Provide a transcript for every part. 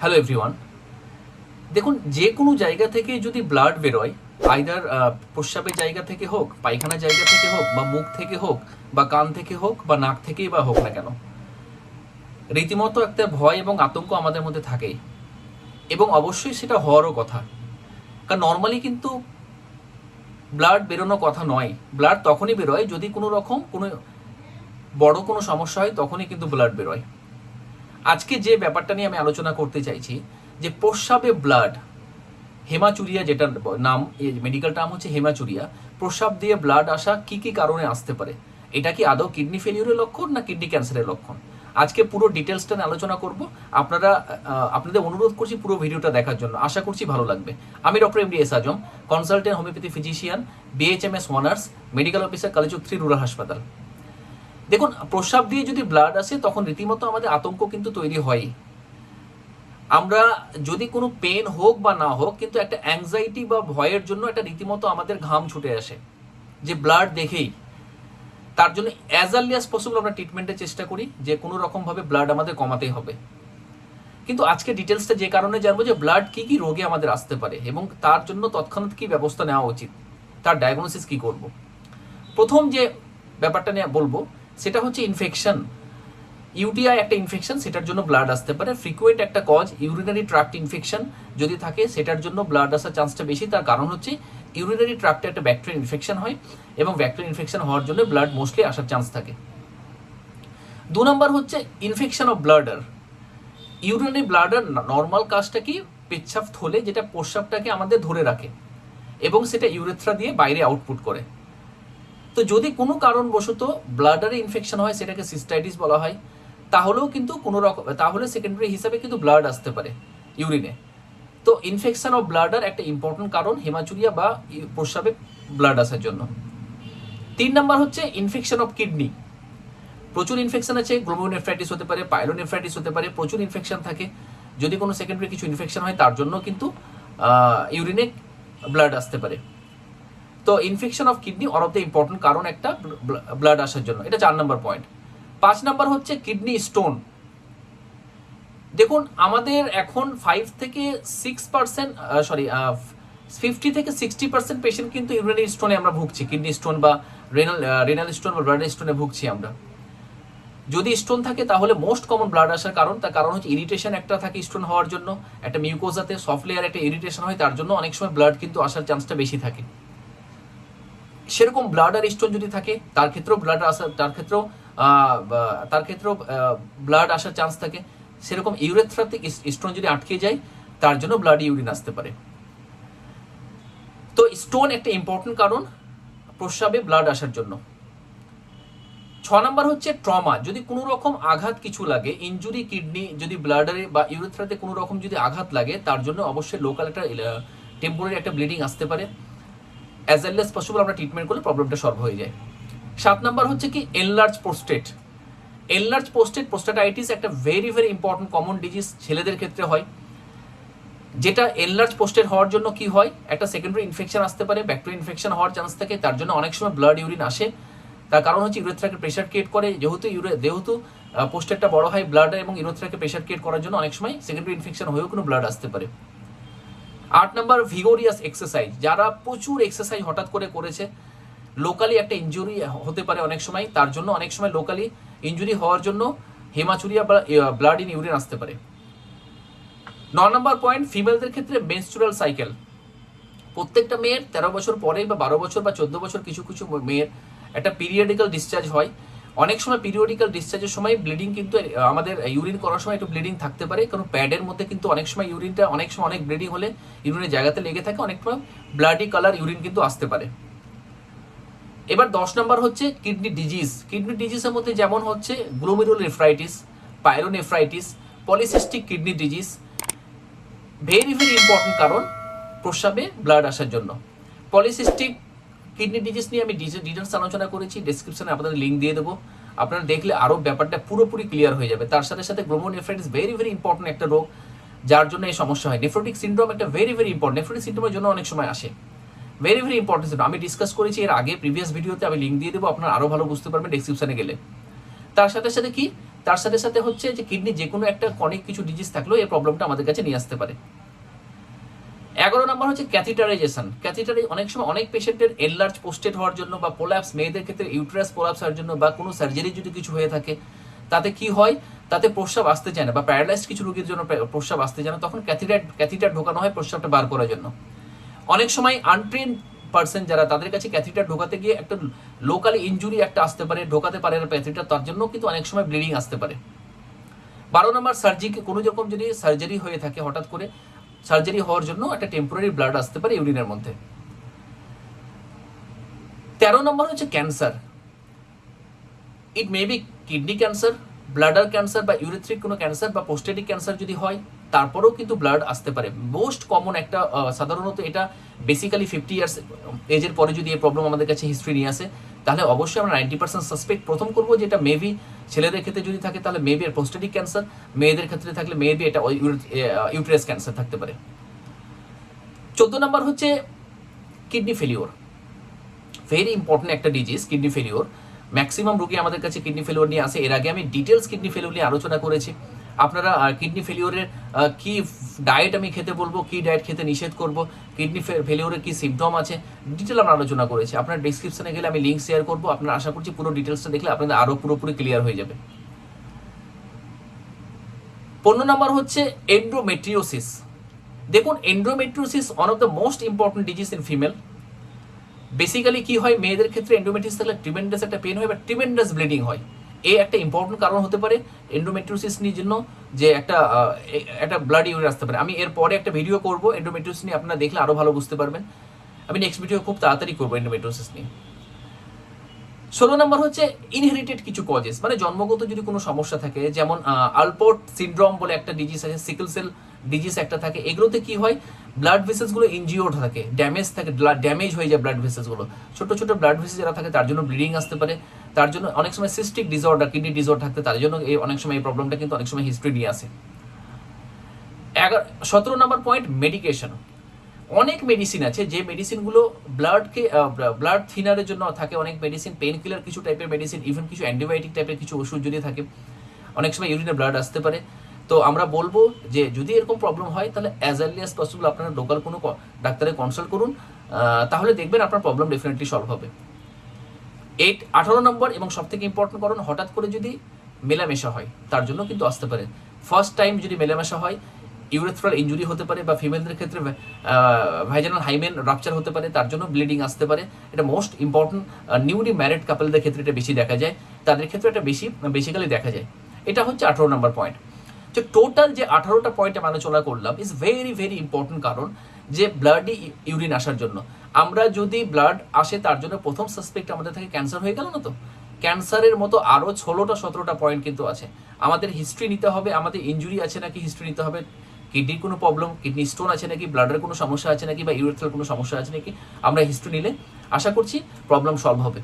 Hello everyone দেখুন, যে কোনো জায়গা থেকে যদি ব্লাড বেরোয় আইদার প্রস্রাবের জায়গা থেকে হোক, পায়খানার জায়গা থেকে হোক, বা মুখ থেকে হোক, বা কান থেকে হোক, বা নাক থেকেই বা হোক না কেন, রীতিমতো একটা ভয় এবং আতঙ্ক আমাদের মধ্যে থাকেই এবং অবশ্যই সেটা হওয়ারও কথা। কারণ নর্মালি কিন্তু ব্লাড বেরোনোর কথা নয়। ব্লাড তখনই বেরোয় যদি কোনো রকম কোনো বড় কোনো সমস্যা হয়, তখনই কিন্তু ব্লাড বেরোয়। আজকে যে ব্যাপারটা নিয়ে আমি আলোচনা করতে চাইছি, যে প্রস্রাবে ব্লাড হেমাচুরিয়া যেটা নাম মেডিকেল টার্ম হচ্ছে হেমাচুরিয়া, প্রস্রাব দিয়ে ব্লাড আসা কি কি কারণে আসতে পারে? এটা কি আদৌ কিডনি ফেলিউরের লক্ষণ না কিডনি ক্যান্সারের লক্ষণ? আজকে পুরো ডিটেলসটা নিয়ে আলোচনা করব। আপনারা আপনাদের অনুরোধ করছি পুরো ভিডিওটা দেখার জন্য। আশা করছি ভালো লাগবে। আমি doctor M D S Azam consultant homeopathy physician BHMS honours medical officer কলেজুক three rural হাসপাতাল। দেখুন, প্রস্রাব দিয়ে যদি ব্লাড আসে, তখন রীতিমতো আমাদের আতঙ্ক কিন্তু তৈরি হয়। আমরা যদি কোনো পেন হোক বা না হোক, কিন্তু একটা অ্যাংজাইটি বা ভয়ের জন্য একটা রীতিমতো আমাদের ঘাম ছুটে আসে, যে ব্লাড দেখেই। তার জন্য অ্যাজ আর্লি অ্যাজ পসিবল আমরা ট্রিটমেন্টের চেষ্টা করি, যে কোনো রকমভাবে ব্লাড আমাদের কমাতেই হবে। কিন্তু আজকে ডিটেলসটা যে কারণে জানব যে ব্লাড কি কি রোগে আমাদের আসতে পারে, এবং তার জন্য তৎক্ষণাৎ কি ব্যবস্থা নেওয়া উচিত, তার ডায়াগনোসিস কি করব। প্রথম যে ব্যাপারটা নিয়ে বলব সেটা হচ্ছে ইনফেকশন ইউটিআই একটা ইনফেকশন সেটার জন্য ব্লাড আসতে পারে। ফ্রিকুয়েন্ট একটা কজ ইউরিনারি ট্রাক্ট ইনফেকশন যদি থাকে, সেটার জন্য ব্লাড আসার চান্সটা বেশি। তার কারণ হচ্ছে ইউরিনারি ট্রাক্টে একটা ব্যাকটেরিয়া ইনফেকশন হয় এবং ব্যাকটেরিয়া ইনফেকশন হওয়ার জন্য ব্লাড মোস্টলি আসার চান্স থাকে। দু নম্বর হচ্ছে infection of bladder urinary bladder normal কাজটা কি? পেচ্ছাপ থলে যেটা প্রস্রাবটাকে আমাদের ধরে রাখে এবং সেটা ইউরেথ্রা দিয়ে বাইরে আউটপুট করে। তো যদি কোনো কারণবশত ব্লাডারে ইনফেকশন হয়, সেটাকে সিস্টাইটিস বলা হয়, তাহলেও কিন্তু কোনো রকম, তাহলে সেকেন্ডারি হিসাবে কিন্তু ব্লাড আসতে পারে ইউরিনে তো ইনফেকশন অফ ব্লাডার একটা ইম্পর্টেন্ট কারণ হেমাচুরিয়া বা প্রস্রাবে ব্লাড আসার জন্য। তিন নাম্বার হচ্ছে ইনফেকশন অফ কিডনি প্রচুর ইনফেকশন আছে গ্লোমোনেফ্রাইটিস হতে পারে পাইলোনেফ্রাইটিস হতে পারে, প্রচুর ইনফেকশন থাকে। যদি কোনো সেকেন্ডারি কিছু ইনফেকশন হয়, তার জন্য কিন্তু ইউরিনে ব্লাড আসতে পারে। তো infection of kidney or of the important কারণ একটা ব্লাড আসার জন্য। এটা চার নম্বর পয়েন্ট পাঁচ নাম্বার হচ্ছে কিডনি স্টোন দেখুন, আমাদের এখন ফাইভ থেকে সিক্স পার্সেন্ট সরি ফিফটি থেকে সিক্সটি পার্সেন্ট পেশেন্ট কিন্তু ইউরিনারি স্টোনে আমরা ভুগছি। কিডনি স্টোন বা রেনাল রেনাল স্টোন বা ব্লাড স্টোনে ভুগছি আমরা। যদি স্টোন থাকে, তাহলে মোস্ট কমন ব্লাড আসার কারণ। তার কারণ হচ্ছে ইরিটেশন একটা থাকে স্টোন হওয়ার জন্য। একটা মিউকোজাতে সফট লেয়ার একটা ইরিটেশন হয়, তার জন্য অনেক সময় ব্লাড কিন্তু আসার চান্সটা বেশি থাকে। সেরকম ব্লাড আর স্টোন যদি থাকে, তার ক্ষেত্রেও ব্লাড আসার তার ক্ষেত্রেও তার ক্ষেত্রেও ব্লাড আসার চান্স থাকে। সেরকম ইউরেথ্রাতে স্টোন যদি আটকে যায়, তার জন্য ব্লাড ইউরিন আসতে পারে। তো স্টোন একটা ইম্পর্টেন্ট কারণ প্রস্রাবে ব্লাড আসার জন্য। ছ নম্বর হচ্ছে ট্রমা যদি কোনো রকম আঘাত কিছু লাগে ইনজুরি কিডনি যদি ব্লাডারে বা ইউরেথ্রাতে কোনো রকম যদি আঘাত লাগে, তার জন্য অবশ্যই লোকাল একটা টেম্পোরারি একটা ব্লিডিং আসতে পারে। অ্যাজ এল এস পসিবল আমরা ট্রিটমেন্ট করলে প্রবলেমটা সলভ হয়ে যায়। সাত নাম্বার হচ্ছে কি enlarged prostate enlarge prostate prostatitis একটা very very important common disease ছেলেদের ক্ষেত্রে হয়। যেটা এনলার্জ পোস্টেট হওয়ার জন্য কি হয়, একটা সেকেন্ডারি ইনফেকশন আসতে পারে ব্যাকটেরিয়া ইনফেকশন হওয়ার চান্স থাকে, তার জন্য অনেক সময় ব্লাড ইউরিন আসে। তার কারণ হচ্ছে ইউরেথ্রাকে প্রেশার ক্রিয়েট করে, যেহেতু ইউরে যেহেতু পোস্টেটটা বড় হয় ব্লাড এবং ইউরেথ্রাকে প্রেশার ক্রিয়েট করার জন্য অনেক সময় সেকেন্ডারি ইনফেকশন হয়েও কোনো ব্লাড আসতে পারে। আট নাম্বার ভিগোরিয়াস এক্সারসাইজ যারা প্রচুর এক্সারসাইজ হঠাৎ করে করেছে লোকালি একটা ইনজুরি হতে পারে অনেক সময়, তার জন্য অনেক সময় লোকালি ইনজুরি হওয়ার জন্য হেমাচুরিয়া বা ব্লাড ইন ইউরিন আসতে পারে। ন নম্বর পয়েন্ট ফিমেলদের ক্ষেত্রে মেনস্ট্রুয়াল সাইকেল প্রত্যেকটা মেয়ের তেরো বছর পরে বা বারো বছর বা চোদ্দ বছর কিছু কিছু মেয়ের একটা পিরিয়ডিক্যাল ডিসচার্জ হয়। অনেক সময় পিরিয়ডিক্যাল ডিসচার্জের সময় ব্লিডিং কিন্তু আমাদের ইউরিন করার সময় একটু ব্লিডিং থাকতে পারে। কারণ প্যাডের মধ্যে কিন্তু অনেক সময় ইউরিনটা অনেক সময় অনেক ব্লিডিং হলে ইউরিনের জায়গাতে লেগে থাকে, অনেক সময় ব্লাডি কালার ইউরিন কিন্তু আসতে পারে। এবার দশ নম্বর হচ্ছে কিডনি ডিজিজ কিডনি ডিজিজের মধ্যে যেমন হচ্ছে glomerulonephritis pyelonephritis polycystic kidney disease very very important কারণ প্রস্রাবে ব্লাড আসার জন্য। পলিসিস্টিক কিডনি ডিজিজ নিয়ে আমি ডিটেলস আলোচনা করেছি ডিসক্রিপশনে আপনাদের লিঙ্ক দিয়ে দেবো। আপনারা দেখলে আরও ব্যাপারটা পুরোপুরি ক্লিয়ার হয়ে যাবে। তার সাথে সাথে গ্লোমোনেফ্রাইটিস ভেরি ভেরি ইম্পর্টেন্ট একটা রোগ, যার জন্য এই সমস্যা হয়। নেফ্রোটিক সিন্ড্রোম একটা ভেরি ভেরি ইম্পর্টেন্ট নেফ্রোটিক সিন্ড্রোমের জন্য অনেক সময় আসে। ভেরি ভেরি ইম্পর্টেন্ট সিন্ড্রোম আমি ডিসকাস করেছি এর আগে প্রিভিয়াস ভিডিওতে আমি লিঙ্ক দিয়ে দেবো, আপনারা আরও ভালো বুঝতে পারবেন ডিসক্রিপশনে গেলে। তার সাথে সাথে কি? তার সাথে সাথে হচ্ছে যে কিডনি যে কোনো একটা অনেক কিছু ডিজিজ থাকলেও এই প্রবলেমটা আমাদের কাছে নিয়ে আসতে পারে। এগারো নম্বর হচ্ছে ক্যাথিটারাইজেশন ক্যাথিটারাই অনেক সময় অনেক পেশেন্টের এনলার্জ পোস্টেড হওয়ার জন্য বা পোলাপস মেয়েদের ক্ষেত্রে ইউট্রাস পোলাপস হওয়ার জন্য বা কোনো সার্জারি যদি কিছু হয়ে থাকে, তাতে কি হয়? তাতে প্রস্রাব আসতে চায় না বা প্যারালাইজ কিছু রোগীর জন্য প্রস্রাব আসতে চায় না, তখন ক্যাথিটার ক্যাথিটার ঢোকানো হয় প্রস্রাবটা বার করার জন্য। অনেক সময় আনট্রেন পার্সন যারা, তাদের কাছে ক্যাথিটার ঢোকাতে গিয়ে একটা লোকালি ইনজুরি একটা আসতে পারে, ঢোকাতে পারে না ক্যাথিটার তার জন্য কিন্তু অনেক সময় ব্লিডিং আসতে পারে। বারো নম্বর সার্জিকে কোনো রকম যদি সার্জারি হয়ে থাকে হঠাৎ করে সার্জারি হওয়ার জন্য একটা টেম্পোরারি ব্লাড আসতে পারে ইউরিনের মধ্যে। তেরো নম্বর হচ্ছে cancer it may be kidney cancer bladder cancer বা ইউরেথ্রিক কোনো ক্যান্সার বা পোস্টেটিক ক্যান্সার যদি হয়, তারপরেও কিন্তু ব্লাড আসতে পারে। মোস্ট কমন একটা সাধারণত এটা বেসিক্যালি ফিফটি ইয়ার্স এজের পরে যদি এই প্রবলেম আমাদের কাছে হিস্ট্রি নিয়ে আসে তাহলে অবশ্যই আমরা নাইনটি পার্সেন্ট সাসপেক্ট প্রথম করব যেটা মেবি ছেলেদের ক্ষেত্রে যদি থাকে, তাহলে মেবি এর পোস্টেটিক ক্যান্সার মেয়েদের ক্ষেত্রে থাকলে মেবি এটা ইউটেরাস ক্যান্সার থাকতে পারে। চোদ্দ নম্বর হচ্ছে কিডনি ফেলিওর ভেরি ইম্পর্টেন্ট একটা ডিজিজ কিডনি ফেলিওর ম্যাক্সিমাম রোগী আমাদের কাছে কিডনি ফেলিওর নিয়ে আসে। এর আগে আমি ডিটেলস কিডনি ফেলিওর নিয়ে আলোচনা করেছি। আপনারা কিডনি ফেলিওরের কি ডায়েট আমি খেতে বলব, কি ডায়েট খেতে নিষেধ করব কিডনি ফেলিওরের কি সিমটম আছে ডিটেল আমরা আলোচনা করেছি। আপনার ডিসক্রিপশনে গেলে আমি লিঙ্ক শেয়ার করব, আপনারা আশা করছি পুরো ডিটেলসটা দেখলে আপনাদের আরও পুরোপুরি ক্লিয়ার হয়ে যাবে। পনেরো নম্বর হচ্ছে এন্ড্রোমেট্রিওসিস দেখুন endometriosis one of the most important disease in female basically কি হয়, মেয়েদের ক্ষেত্রে এন্ডোমেট্রিস থাকলে ট্রিমেন্ডাস একটা পেন হয় বা ট্রিমেন্ডাস ব্লিডিং হয়। এই একটা ইম্পর্টেন্ট কারণ হতে পারে এন্ডোমেট্রিওসিস নিয়ে জন্য যে একটা একটা ব্লাড ইউরিন আসতে পারে। আমি এর পরে একটা ভিডিও করব এন্ডোমেট্রিওসিস নিয়ে, আপনারা দেখলে আরও ভালো বুঝতে পারবেন। আমি নেক্সট ভিডিও খুব তাড়াতাড়ি করব এন্ডোমেট্রিওসিস নিয়ে। ষোলো নম্বর হচ্ছে ইনহেরিটেড কিছু কজেস মানে জন্মগত যদি কোনো সমস্যা থাকে, যেমন আলপোর্ট সিনড্রোম বলে একটা ডিজিজ আছে সিকল সেল ডিজিজ একটা থাকে, এগুলোতে কি হয়? ব্লাড ভেসেসগুলো ইনজিওর্ড থাকে ড্যামেজ থাকে ড্যামেজ হয়ে যায় ব্লাড ভেসেসগুলো ছোট ছোট ব্লাড ভেসেস যারা থাকে, তার জন্য ব্লিডিং আসতে পারে। তার জন্য অনেক সময় সিস্টিক ডিসঅর্ডার কিডনি ডিসঅর্ডার থাকতে তার জন্য এই অনেক সময় এই প্রবলেমটা কিন্তু অনেক সময় হিস্ট্রি নিয়ে আসে। এগারো, সতেরো নম্বর পয়েন্ট মেডিকেশন অনেক মেডিসিন আছে যে মেডিসিনগুলো ব্লাডকে ব্লাড থিনারের জন্য থাকে, অনেক মেডিসিন পেন কিলার কিছু টাইপের মেডিসিন ইভেন কিছু অ্যান্টিবায়োটিক টাইপের কিছু ওষুধ যদি থাকে, অনেক সময় ইউরিনে ব্লাড আসতে পারে। তো আমরা বলব যে যদি এরকম প্রবলেম হয়, তাহলে অ্যাজ আর্লি অ্যাজ পসিবল আপনারা লোকাল কোনো ডাক্তারের কনসাল্ট করুন তাহলে দেখবেন আপনার প্রবলেম ডেফিনেটলি সলভ হবে। এইট, আঠারো নম্বর এবং সব থেকে ইম্পর্টেন্ট কারণ হঠাৎ করে যদি মেলামেশা হয়, তার জন্য কিন্তু আসতে পারে। ফার্স্ট টাইম যদি মেলামেশা হয় ইউরেথ্রাল ইঞ্জুরি হতে পারে বা ফিমেলদের ক্ষেত্রে ভাইজানাল হাইমেন রাপচার হতে পারে, তার জন্য ব্লিডিং আসতে পারে। এটা মোস্ট ইম্পর্টেন্ট নিউলি ম্যারিড কাপলদের ক্ষেত্রে এটা বেশি দেখা যায়। তাদের ক্ষেত্রে এটা বেশি বেসিক্যালি দেখা যায়। এটা হচ্ছে আঠারো নম্বর পয়েন্ট যে টোটাল যে আঠারোটা পয়েন্ট আমি আলোচনা করলাম ইজ ভেরি ভেরি ইম্পর্টেন্ট কারণ যে ব্লাডি ইউরিন আসার জন্য। আমরা যদি ব্লাড আসে, তার জন্য প্রথম সাসপেক্ট আমাদের থেকে ক্যান্সার হয়ে গেল না তো? ক্যান্সারের মতো আরও ষোলোটা, সতেরোটা পয়েন্ট কিন্তু আছে। আমাদের হিস্ট্রি নিতে হবে, আমাদের ইনজুরি আছে নাকি হিস্ট্রি নিতে হবে? কিডনির কোনো প্রবলেম কিডনি স্টোন আছে নাকি? ব্লাডের কোনো সমস্যা আছে নাকি? বা ইউরেথ্রাল কোনো সমস্যা আছে নাকি? আমরা হিস্ট্রি নিলে আশা করছি প্রবলেম সলভ হবে।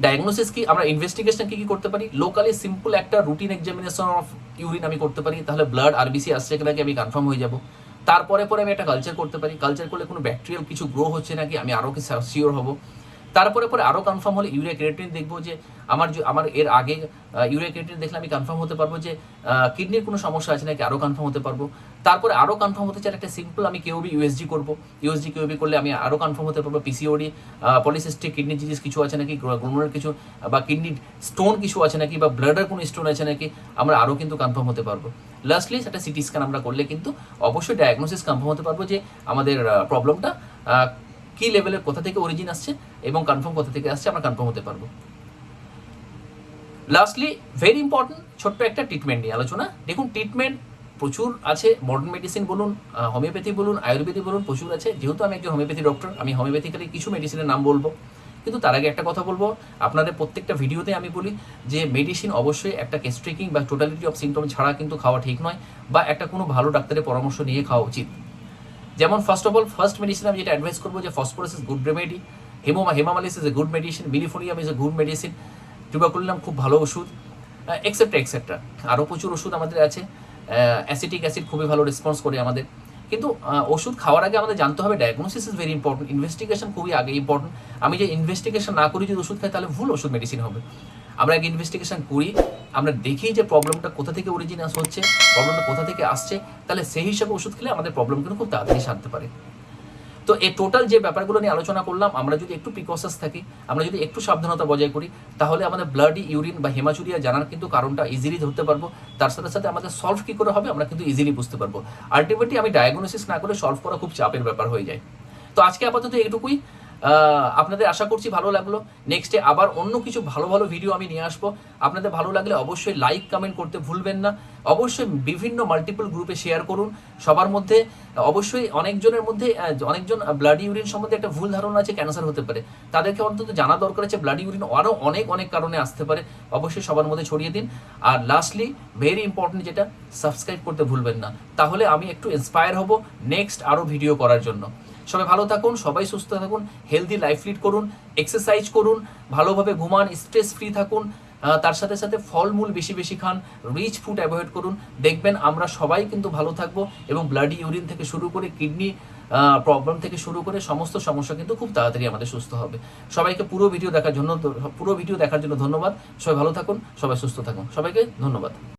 ডায়াগনোসিস কি? আমরা ইনভেস্টিগেশন কি কি করতে পারি? লোকালি সিম্পল একটা রুটিন এক্সামিনেশন অফ ইউরিন আমি করতে পারি। তাহলে ব্লাড আরবিসি আসছে নাকি আমি কনফার্ম হয়ে যাব। তারপরে পরে আমি একটা কালচার করতে পারি। কালচার করলে কোনো ব্যাকটেরিয়াল কিছু গ্রো হচ্ছে নাকি, আমি আরও কি শিওর হব। তারপরে পরে আরও কনফার্ম হলে ইউরিয়া ক্রিয়েটিন দেখব যে আমার যে- আমার এর আগে ইউরিয়া ক্রিয়েটিন দেখলে আমি কনফার্ম হতে পারব যে কিডনির কোনো সমস্যা আছে নাকি, আরও কনফার্ম হতে পারব। তারপরে আরও কনফার্ম হতে চাইলে একটা সিম্পল আমি কেউবি ইউএসজি করব। ইউএসজি কেউবি করলে আমি আরও কনফার্ম হতে পারব। পিসিওডি পলিসিস্টিক কিডনি ডিজিজ কিছু আছে নাকি গ্লোমেরুলার কিছু, বা কিডনির স্টোন কিছু আছে নাকি, বা ব্লাডের কোনো স্টোন আছে নাকি, আমরা আরও কিন্তু কনফার্ম হতে পারব। লাস্টলি একটা সিটি স্ক্যান আমরা করলে কিন্তু অবশ্যই ডায়াগনোসিস কনফার্ম হতে পারব যে আমাদের প্রবলেমটা কী লেভেলের কোথা থেকে অরিজিন আসছে এবং কনফার্ম কোথা থেকে আসছে আমরা কনফার্ম হতে পারব। লাস্টলি ভেরি ইম্পর্টেন্ট ছোট্ট একটা ট্রিটমেন্ট নিয়ে আলোচনা। দেখুন ট্রিটমেন্ট প্রচুর আছে মডার্ন মেডিসিন বলুন হোমিওপ্যাথি বলুন আয়ুর্বেদিক বলুন, প্রচুর আছে। যেহেতু আমি একজন হোমিওপ্যাথি ডক্টর আমি হোমিওপ্যাথিক্যালি কিছু মেডিসিনের নাম বলব। কিন্তু তার আগে একটা কথা বলব। আপনাদের প্রত্যেকটা ভিডিওতে আমি বলি যে মেডিসিন অবশ্যই একটা কেস্ট্রিকিং বা টোটালিটি অফ সিমটম ছাড়া কিন্তু খাওয়া ঠিক নয় বা একটা কোনো ভালো ডাক্তারের পরামর্শ নিয়ে খাওয়া উচিত। যেমন first of all first medicine আমি যেটা অ্যাডভাইস করব যে phosphorus is good remedy হেমোমা hamamelis is a good medicine millefolium is a good medicine tuberculinum খুব ভালো ওষুধ এক্সেট্রা এক্সেট্রা আরও প্রচুর ওষুধ আমাদের আছে অ্যাসিটিক অ্যাসিড খুবই ভালো রেসপন্স করে আমাদের। কিন্তু ওষুধ খাওয়ার আগে আমাদের জানতে হবে diagnosis is very important investigation খুবই আগে ইম্পর্টেন্ট আমি যে ইনভেস্টিগেশন না করি, যদি ওষুধ খাই, তাহলে ভুল ওষুধ মেডিসিন হবে। আমরা আগে ইনভেস্টিগেশন করি, আমরা দেখি যে প্রবলেমটা কোথা থেকে অরিজিনাস হচ্ছে প্রবলেমটা কোথা থেকে আসছে, তাহলে সেই হিসাবে ওষুধ খেলে আমাদের প্রবলেম কিন্তু খুব তাড়াতাড়ি সারতে পারে। তো এই টোটাল যে ব্যাপারগুলো নিয়ে আলোচনা করলাম, আমরা যদি একটু প্রিকশাস থাকি, আমরা যদি একটু সাবধানতা বজায় করি, তাহলে আমাদের ব্লাডি ইউরিন বা হেমাচুরিয়া জানার কিন্তু কারণটা ইজিলি ধরতে পারব। তার সাথে সাথে আমাদের সলভ কী করে হবে, আমরা কিন্তু ইজিলি বুঝতে পারব। আলটিমেটলি আমি ডায়াগনোসিস না করে সলভ করা খুব চাপের ব্যাপার হয়ে যায়। তো আজকে আপাতত এইটুকুই। আপনাদের আশা করছি ভালো লাগল। নেক্সটে আবার অন্য কিছু ভালো ভালো ভিডিও আমি নিয়ে আসব। আপনাদের ভালো লাগলে অবশ্যই লাইক কমেন্ট করতে ভুলবেন না। অবশ্যই বিভিন্ন মাল্টিপল গ্রুপে শেয়ার করুন। সবার মধ্যে, অবশ্যই অনেকজনের মধ্যে অনেকজন ব্লাড ইউরিন সম্বন্ধে একটা ভুল ধারণা আছে ক্যান্সার হতে পারে। তাদেরকে অন্তত জানা দরকার আছে ব্লাড ইউরিন আরও অনেক অনেক কারণে আসতে পারে। অবশ্যই সবার মধ্যে ছড়িয়ে দিন। আর লাস্টলি ভেরি ইম্পর্টেন্ট যেটা সাবস্ক্রাইব করতে ভুলবেন না। তাহলে আমি একটু ইন্সপায়ার হব নেক্সট আরও ভিডিও করার জন্য। সবাই ভালো থাকুন, সবাই সুস্থ থাকুন হেলদি লাইফ লিড করুন এক্সারসাইজ করুন, ভালোভাবে ঘুমান স্ট্রেস ফ্রি থাকুন। তার সাথে সাথে ফলমূল বেশি বেশি খান রিচ ফুড অ্যাভয়েড করুন। দেখবেন আমরা সবাই কিন্তু ভালো থাকব এবং ব্লাডি ইউরিন থেকে শুরু করে কিডনি প্রবলেম থেকে শুরু করে সমস্ত সমস্যা কিন্তু খুব তাড়াতাড়ি আমাদের সুস্থ হবে। সবাইকে পুরো ভিডিও দেখার জন্য পুরো ভিডিও দেখার জন্য ধন্যবাদ। সবাই ভালো থাকুন, সবাই সুস্থ থাকুন। সবাইকে ধন্যবাদ।